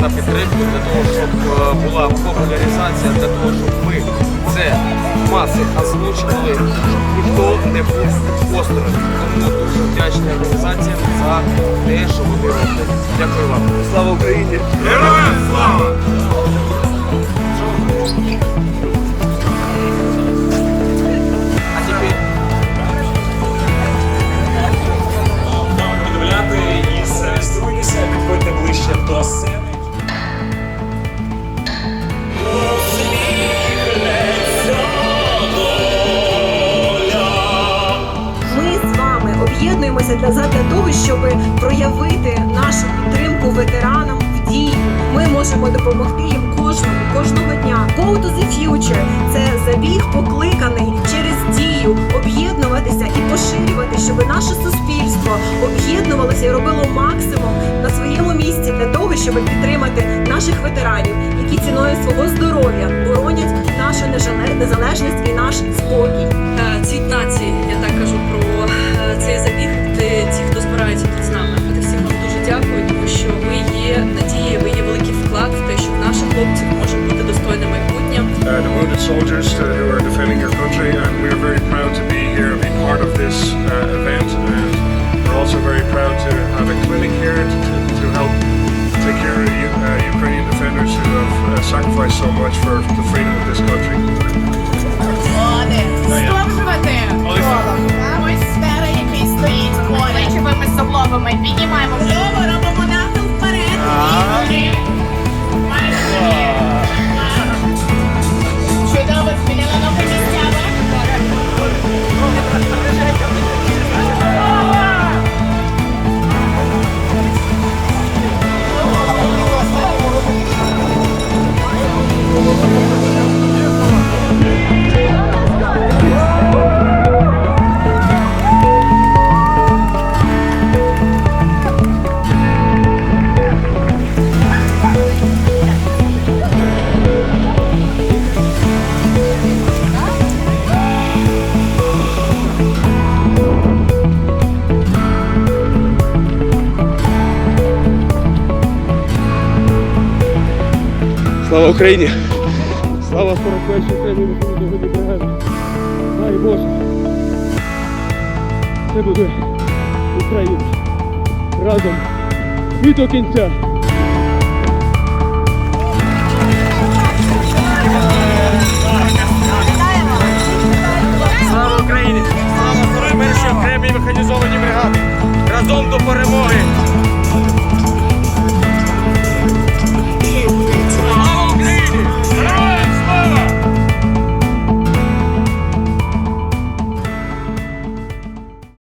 на підтримку для того, щоб е, була популяризація, для того, щоб ми це маси озвучували, щоб ніхто не був осторонь. Тому дуже вдячна організаціям за те, що вони роблять. Дякую вам. Слава Україні! Героям слава! Вами об'єднуємося для задля того, щоб проявити нашу підтримку ветеранам в дії. Ми можемо допомогти їм кожному, кожного дня. Go to the future – це забіг покликаний через дію об'єднуватися і поширювати, щоб наше суспільство об'єднувалося і робило максимум на своєму місці для того, щоб підтримати наших ветеранів, які ціною свого здоров'я боронять нашу незалежність і наш wounded soldiers uh, who are defending our country, and we are very proud to be here and be part of this uh, event. And we're also very proud to have a clinic here to, to, to help take care of U- uh, Ukrainian defenders who have uh, sacrificed so much for the freedom of this country. Молодець. Стоп животи. Ось сфера, який стоїть плечовими суглобами. Піднімаємо Слава Україні! Слава 41-й окремій механізованій бригаді! Дай Боже! Це буде Україна! Разом і до кінця! Слава Україні! Слава 41-й окремій механізованій бригаді! Разом до перемоги!